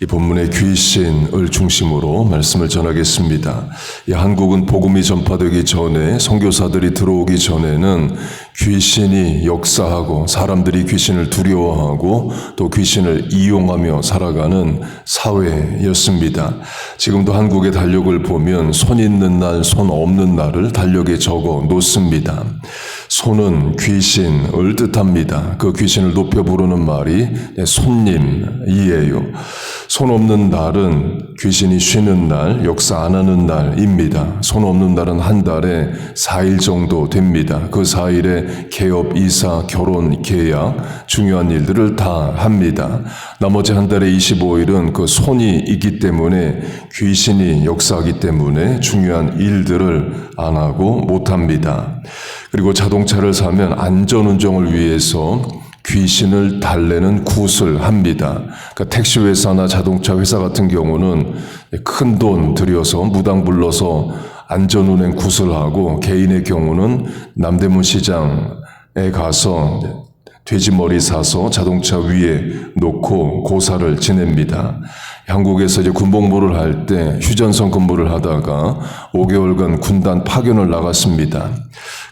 이 본문의 귀신을 중심으로 말씀을 전하겠습니다. 이 한국은 복음이 전파되기 전에 선교사들이 들어오기 전에는 귀신이 역사하고 사람들이 귀신을 두려워하고 또 귀신을 이용하며 살아가는 사회였습니다. 지금도 한국의 달력을 보면 손 있는 날, 손 없는 날을 달력에 적어 놓습니다. 손은 귀신을 뜻합니다. 그 귀신을 높여 부르는 말이 손님이에요. 손 없는 날은 귀신이 쉬는 날, 역사 안 하는 날입니다. 손 없는 날은 한 달에 4일 정도 됩니다. 그 4일에 개업, 이사, 결혼, 계약, 중요한 일들을 다 합니다. 나머지 한 달에 25일은 그 손이 있기 때문에 귀신이 역사하기 때문에 중요한 일들을 안 하고 못 합니다. 그리고 자동차를 사면 안전운전을 위해서 귀신을 달래는 굿을 합니다. 그러니까 택시 회사나 자동차 회사 같은 경우는 큰 돈 들여서 무당 불러서 안전운행 굿을 하고 개인의 경우는 남대문 시장에 가서 돼지머리 사서 자동차 위에 놓고 고사를 지냅니다. 한국에서 이제 군복무를 할 때 휴전선 근무를 하다가 5개월간 군단 파견을 나갔습니다.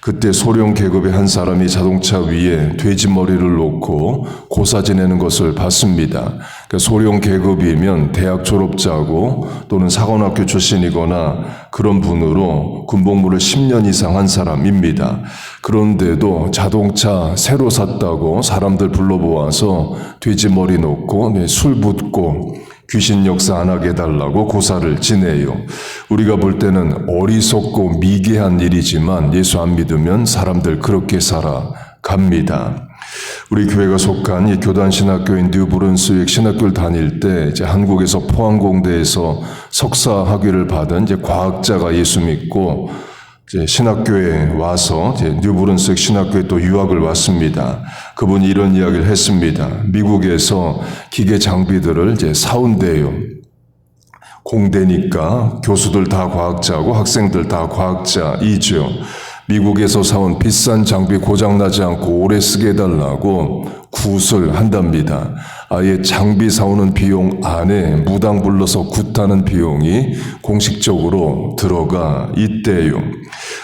그때 소령 계급의 한 사람이 자동차 위에 돼지 머리를 놓고 고사 지내는 것을 봤습니다. 그 소령 계급이면 대학 졸업자고 또는 사관학교 출신이거나 그런 분으로 군복무를 10년 이상 한 사람입니다. 그런데도 자동차 새로 샀다고 사람들 불러보아서 돼지 머리 놓고 네, 술 붓고 귀신 역사 안 하게 해달라고 고사를 지내요. 우리가 볼 때는 어리석고 미개한 일이지만 예수 안 믿으면 사람들 그렇게 살아갑니다. 우리 교회가 속한 이 교단 신학교인 뉴브른스윅 신학교를 다닐 때 이제 한국에서 포항공대에서 석사 학위를 받은 이제 과학자가 예수 믿고 신학교에 와서 이제 뉴브른스윅 신학교에 또 유학을 왔습니다. 그분이 이런 이야기를 했습니다. 미국에서 기계 장비들을 사온대요. 공대니까 교수들 다 과학자고 학생들 다 과학자이죠. 미국에서 사온 비싼 장비 고장나지 않고 오래 쓰게 해달라고 굿을 한답니다. 아예 장비 사오는 비용 안에 무당 불러서 굿하는 비용이 공식적으로 들어가 있대요.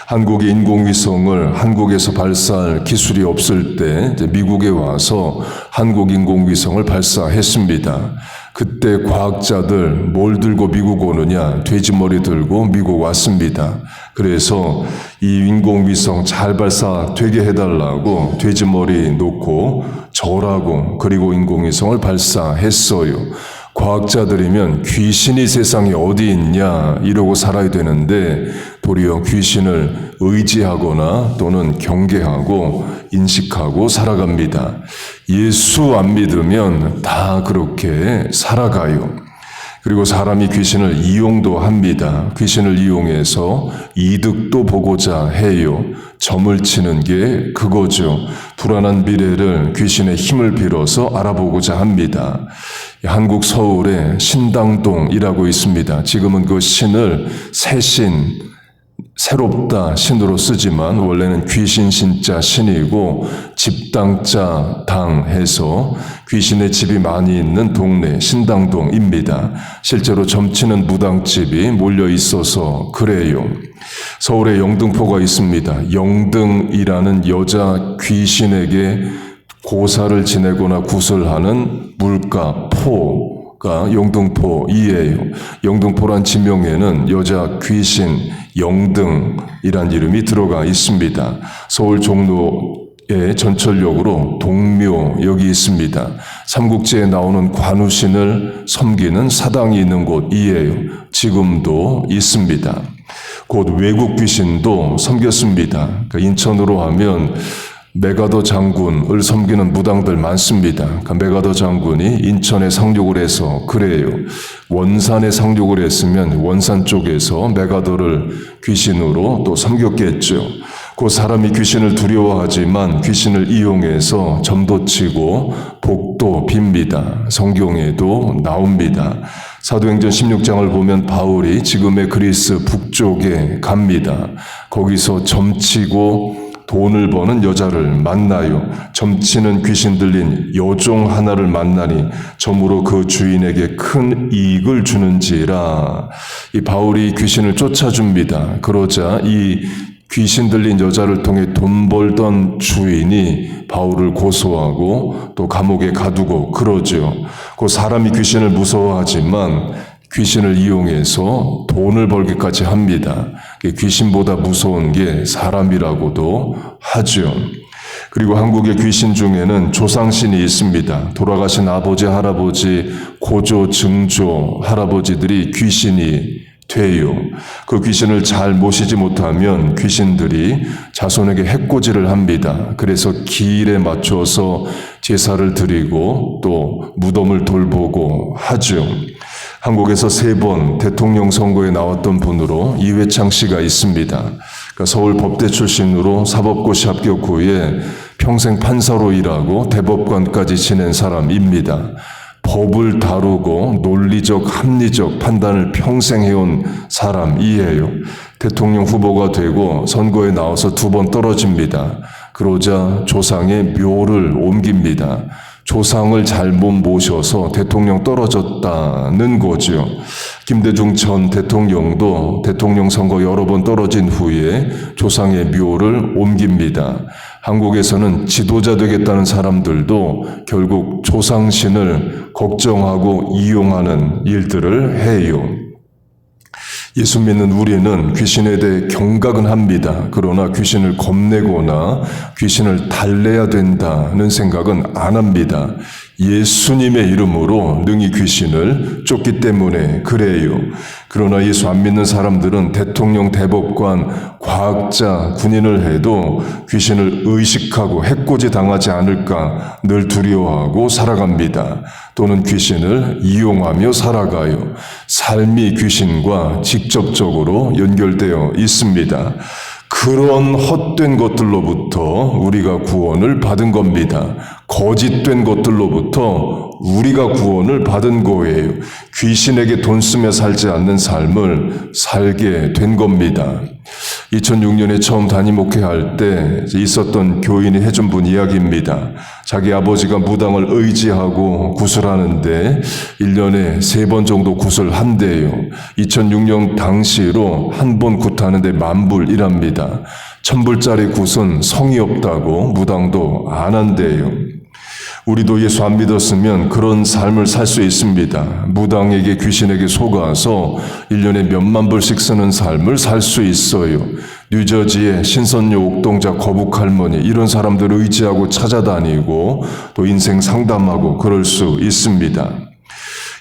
한국의 인공위성을 한국에서 발사할 기술이 없을 때 미국에 와서 한국 인공위성을 발사했습니다. 그때 과학자들 뭘 들고 미국 오느냐? 돼지머리 들고 미국 왔습니다. 그래서 이 인공위성 잘 발사되게 해달라고 돼지머리 놓고 절하고 그리고 인공위성을 발사했어요. 과학자들이면 귀신이 세상에 어디 있냐 이러고 살아야 되는데 도리어 귀신을 의지하거나 또는 경계하고 인식하고 살아갑니다. 예수 안 믿으면 다 그렇게 살아가요. 그리고 사람이 귀신을 이용도 합니다. 귀신을 이용해서 이득도 보고자 해요. 점을 치는 게 그거죠. 불안한 미래를 귀신의 힘을 빌어서 알아보고자 합니다. 한국 서울에 신당동이라고 있습니다. 지금은 그 신을 새신, 새롭다 신으로 쓰지만 원래는 귀신 신자 신이고 집당자 당 해서 귀신의 집이 많이 있는 동네 신당동입니다. 실제로 점치는 무당집이 몰려 있어서 그래요. 서울에 영등포가 있습니다. 영등이라는 여자 귀신에게 고사를 지내거나 구슬하는 물가 포 가 영등포 이에요. 영등포란 지명에는 여자 귀신 영등이란 이름이 들어가 있습니다. 서울 종로의 전철역으로 동묘역이 있습니다. 삼국지에 나오는 관우신을 섬기는 사당이 있는 곳 이에요. 지금도 있습니다. 곧 외국 귀신도 섬겼습니다. 그러니까 인천으로 하면 메가더 장군을 섬기는 무당들 많습니다. 그러니까 메가더 장군이 인천에 상륙을 해서 그래요. 원산에 상륙을 했으면 원산 쪽에서 메가더를 귀신으로 또 섬겼겠죠. 그 사람이 귀신을 두려워하지만 귀신을 이용해서 점도 치고 복도 빕니다. 성경에도 나옵니다. 사도행전 16장을 보면 바울이 지금의 그리스 북쪽에 갑니다. 거기서 점치고 돈을 버는 여자를 만나요. 점치는 귀신 들린 여종 하나를 만나니 점으로 그 주인에게 큰 이익을 주는지라. 이 바울이 귀신을 쫓아줍니다. 그러자 이 귀신 들린 여자를 통해 돈 벌던 주인이 바울을 고소하고 또 감옥에 가두고 그러죠. 그 사람이 귀신을 무서워하지만 귀신을 이용해서 돈을 벌기까지 합니다. 귀신보다 무서운 게 사람이라고도 하죠. 그리고 한국의 귀신 중에는 조상신이 있습니다. 돌아가신 아버지, 할아버지, 고조, 증조, 할아버지들이 귀신이 돼요. 그 귀신을 잘 모시지 못하면 귀신들이 자손에게 해코지를 합니다. 그래서 기일에 맞춰서 제사를 드리고 또 무덤을 돌보고 하죠. 한국에서 세 번 대통령 선거에 나왔던 분으로 이회창 씨가 있습니다. 그러니까 서울 법대 출신으로 사법고시 합격 후에 평생 판사로 일하고 대법관까지 지낸 사람입니다. 법을 다루고 논리적, 합리적 판단을 평생 해온 사람이에요. 대통령 후보가 되고 선거에 나와서 두 번 떨어집니다. 그러자 조상의 묘를 옮깁니다. 조상을 잘못 모셔서 대통령 떨어졌다는 거죠. 김대중 전 대통령도 대통령 선거 여러 번 떨어진 후에 조상의 묘를 옮깁니다. 한국에서는 지도자 되겠다는 사람들도 결국 조상신을 걱정하고 이용하는 일들을 해요. 예수 믿는 우리는 귀신에 대해 경각은 합니다. 그러나 귀신을 겁내거나 귀신을 달래야 된다는 생각은 안 합니다. 예수님의 이름으로 능히 귀신을 쫓기 때문에 그래요. 그러나 예수 안 믿는 사람들은 대통령, 대법관, 과학자, 군인을 해도 귀신을 의식하고 해코지 당하지 않을까 늘 두려워하고 살아갑니다. 또는 귀신을 이용하며 살아가요. 삶이 귀신과 직접적으로 연결되어 있습니다. 그런 헛된 것들로부터 우리가 구원을 받은 겁니다. 거짓된 것들로부터 우리가 구원을 받은 거예요. 귀신에게 돈 쓰며 살지 않는 삶을 살게 된 겁니다. 2006년에 처음 담임 목회할 때 있었던 교인이 해준 분 이야기입니다. 자기 아버지가 무당을 의지하고 구슬하는데 1년에 세번 정도 구슬한대요. 2006년 당시로 한 번 굿하는데 만불이랍니다. 천불짜리 굿은 성의 없다고 무당도 안 한대요. 우리도 예수 안 믿었으면 그런 삶을 살 수 있습니다. 무당에게 귀신에게 속아서 1년에 몇만 불씩 쓰는 삶을 살 수 있어요. 뉴저지의 신선녀 옥동자 거북 할머니 이런 사람들을 의지하고 찾아다니고 또 인생 상담하고 그럴 수 있습니다.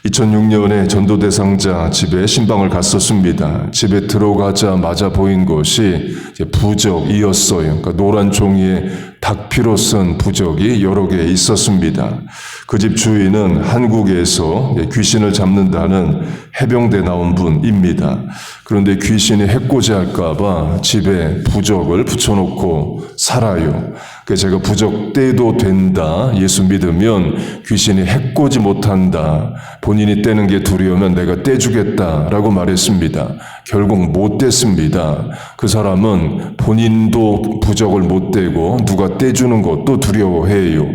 2006년에 전도 대상자 집에 신방을 갔었습니다. 집에 들어가자마자 보인 것이 부적이었어요. 그러니까 노란 종이에 닭피로 쓴 부적이 여러 개 있었습니다. 그 집 주인은 한국에서 귀신을 잡는다는 해병대 나온 분입니다. 그런데 귀신이 해코지 할까봐 집에 부적을 붙여놓고 살아요. 그 제가 부적 떼도 된다. 예수 믿으면 귀신이 해코지 못한다. 본인이 떼는 게 두려우면 내가 떼주겠다라고 말했습니다. 결국 못 떼습니다. 그 사람은 본인도 부적을 못 떼고 누가 떼주는 것도 두려워해요.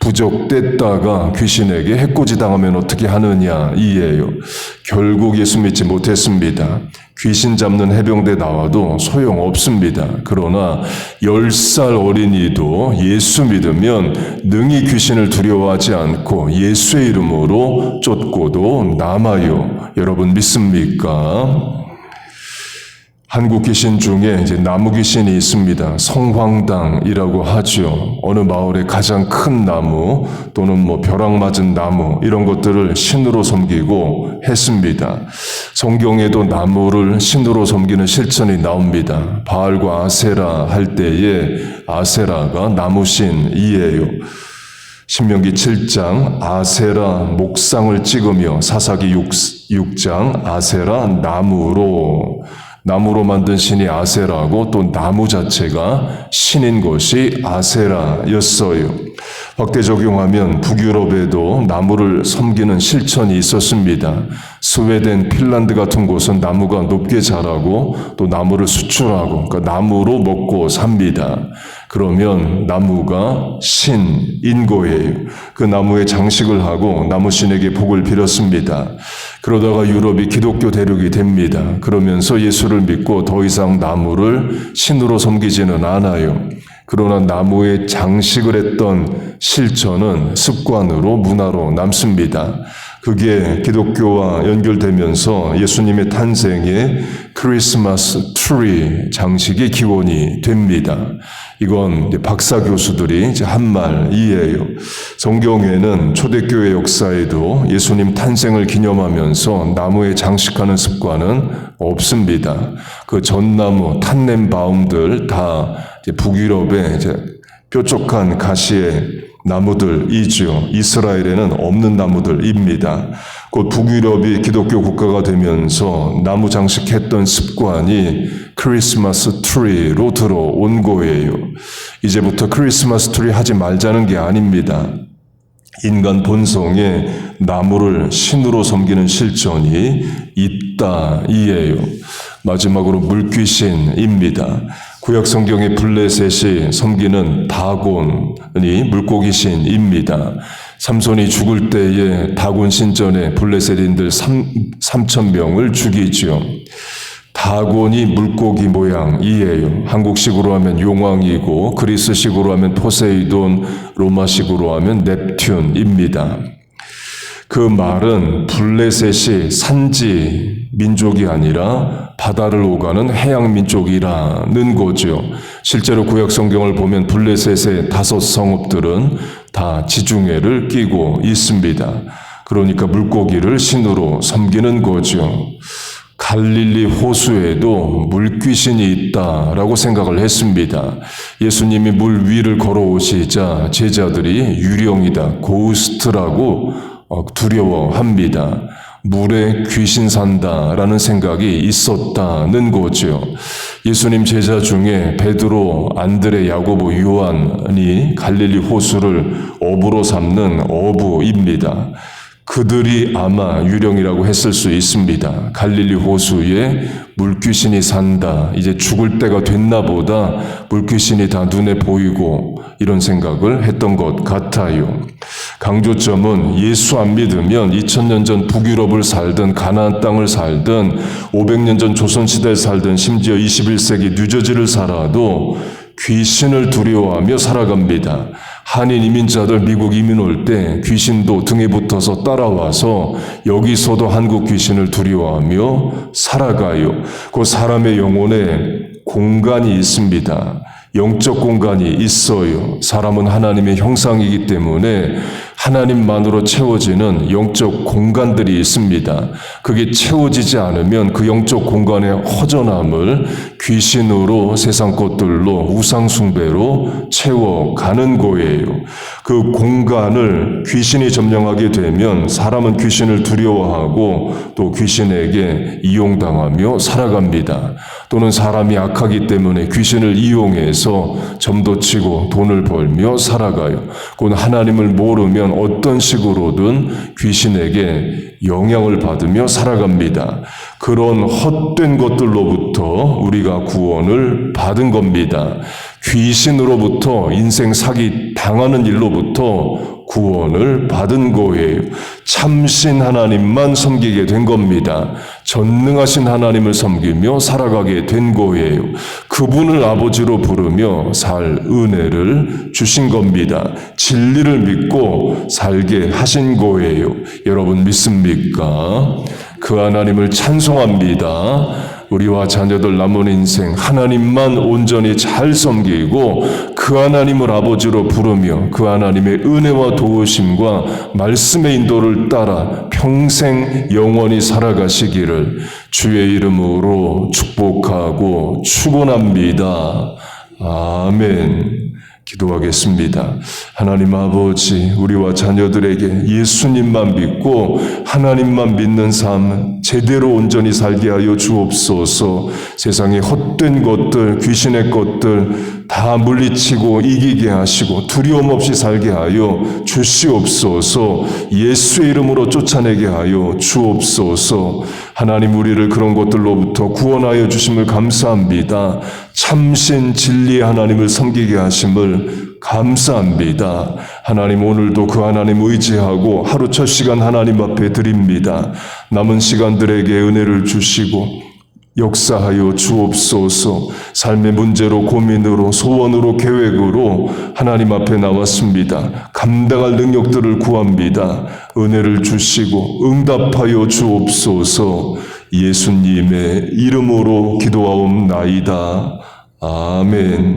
부적 뗐다가 귀신에게 해코지 당하면 어떻게 하느냐 이에요. 결국 예수 믿지 못했습니다. 귀신 잡는 해병대 나와도 소용 없습니다. 그러나 10살 어린이도 예수 믿으면 능히 귀신을 두려워하지 않고 예수의 이름으로 쫓고도 남아요. 여러분 믿습니까? 한국 귀신 중에 이제 나무 귀신이 있습니다. 성황당이라고 하죠. 어느 마을에 가장 큰 나무 또는 뭐 벼락 맞은 나무 이런 것들을 신으로 섬기고 했습니다. 성경에도 나무를 신으로 섬기는 실천이 나옵니다. 바알과 아세라 할 때에 아세라가 나무신이에요. 신명기 7장 아세라 목상을 찍으며 사사기 6, 장 아세라 나무로 나무로 만든 신이 아세라고 또 나무 자체가 신인 것이 아세라였어요. 확대 적용하면 북유럽에도 나무를 섬기는 실천이 있었습니다. 스웨덴, 핀란드 같은 곳은 나무가 높게 자라고 또 나무를 수출하고 그 나무로 먹고 삽니다. 그러면 나무가 신인 거예요. 그 나무에 장식을 하고 나무신에게 복을 빌었습니다. 그러다가 유럽이 기독교 대륙이 됩니다. 그러면서 예수를 믿고 더 이상 나무를 신으로 섬기지는 않아요. 그러나 나무에 장식을 했던 실천은 습관으로 문화로 남습니다. 그게 기독교와 연결되면서 예수님의 탄생에 크리스마스 트리 장식이 기원이 됩니다. 이건 박사 교수들이 한 말이에요. 성경에는 초대교회 역사에도 예수님 탄생을 기념하면서 나무에 장식하는 습관은 없습니다. 그 전나무, 탄넨바움들 다 북유럽의 뾰족한 가시의 나무들이지요. 이스라엘에는 없는 나무들입니다. 곧 북유럽이 기독교 국가가 되면서 나무 장식했던 습관이 크리스마스 트리로 들어온 거예요. 이제부터 크리스마스 트리 하지 말자는 게 아닙니다. 인간 본성에 나무를 신으로 섬기는 실존이 있다 이에요. 마지막으로 물귀신입니다. 구약 성경의 블레셋이 섬기는 다곤이 물고기 신입니다. 삼손이 죽을 때에 다곤 신전에 블레셋인들 3, 3천 명을 죽이죠. 다곤이 물고기 모양이에요. 한국식으로 하면 용왕이고 그리스식으로 하면 포세이돈, 로마식으로 하면 넵튠입니다. 그 말은 블레셋이 산지 민족이 아니라 바다를 오가는 해양 민족이라는 거죠. 실제로 구약 성경을 보면 블레셋의 다섯 성읍들은 다 지중해를 끼고 있습니다. 그러니까 물고기를 신으로 섬기는 거죠. 갈릴리 호수에도 물귀신이 있다라고 생각을 했습니다. 예수님이 물 위를 걸어오시자 제자들이 유령이다, 고스트라고 어, 두려워합니다. 물에 귀신 산다라는 생각이 있었다는 거죠. 예수님 제자 중에 베드로, 안드레, 야고보, 요한이 갈릴리 호수를 어부로 삼는 어부입니다. 그들이 아마 유령이라고 했을 수 있습니다. 갈릴리 호수에 물귀신이 산다. 이제 죽을 때가 됐나 보다. 물귀신이 다 눈에 보이고 이런 생각을 했던 것 같아요. 강조점은 예수 안 믿으면 2000년 전 북유럽을 살든 가나안 땅을 살든 500년 전 조선 시대에 살든 심지어 21세기 뉴저지를 살아도 귀신을 두려워하며 살아갑니다. 한인 이민자들 미국 이민 올 때 귀신도 등에 붙어서 따라와서 여기서도 한국 귀신을 두려워하며 살아가요. 그 사람의 영혼에 공간이 있습니다. 영적 공간이 있어요. 사람은 하나님의 형상이기 때문에 하나님만으로 채워지는 영적 공간들이 있습니다. 그게 채워지지 않으면 그 영적 공간의 허전함을 귀신으로 세상 것들로 우상숭배로 채워가는 거예요. 그 공간을 귀신이 점령하게 되면 사람은 귀신을 두려워하고 또 귀신에게 이용당하며 살아갑니다. 또는 사람이 악하기 때문에 귀신을 이용해서 점도 치고 돈을 벌며 살아가요. 곧 하나님을 모르면 어떤 식으로든 귀신에게 영향을 받으며 살아갑니다. 그런 헛된 것들로부터 우리가 구원을 받은 겁니다. 귀신으로부터 인생 사기 당하는 일로부터 구원을 받은 거예요. 참신 하나님만 섬기게 된 겁니다. 전능하신 하나님을 섬기며 살아가게 된 거예요. 그분을 아버지로 부르며 살 은혜를 주신 겁니다. 진리를 믿고 살게 하신 거예요. 여러분 믿습니까? 그 하나님을 찬송합니다. 우리와 자녀들 남은 인생 하나님만 온전히 잘 섬기고 그 하나님을 아버지로 부르며 그 하나님의 은혜와 도우심과 말씀의 인도를 따라 평생 영원히 살아가시기를 주의 이름으로 축복하고 축원합니다. 아멘. 기도하겠습니다. 하나님 아버지, 우리와 자녀들에게 예수님만 믿고 하나님만 믿는 삶 제대로 온전히 살게 하여 주옵소서. 세상의 헛된 것들, 귀신의 것들 다 물리치고 이기게 하시고 두려움 없이 살게 하여 주시옵소서. 예수의 이름으로 쫓아내게 하여 주옵소서. 하나님 우리를 그런 것들로부터 구원하여 주심을 감사합니다. 참신 진리의 하나님을 섬기게 하심을 감사합니다. 하나님 오늘도 그 하나님 의지하고 하루 첫 시간 하나님 앞에 드립니다. 남은 시간들에게 은혜를 주시고 역사하여 주옵소서 삶의 문제로 고민으로 소원으로 계획으로 하나님 앞에 나왔습니다. 감당할 능력들을 구합니다. 은혜를 주시고 응답하여 주옵소서 예수님의 이름으로 기도하옵나이다. 아멘.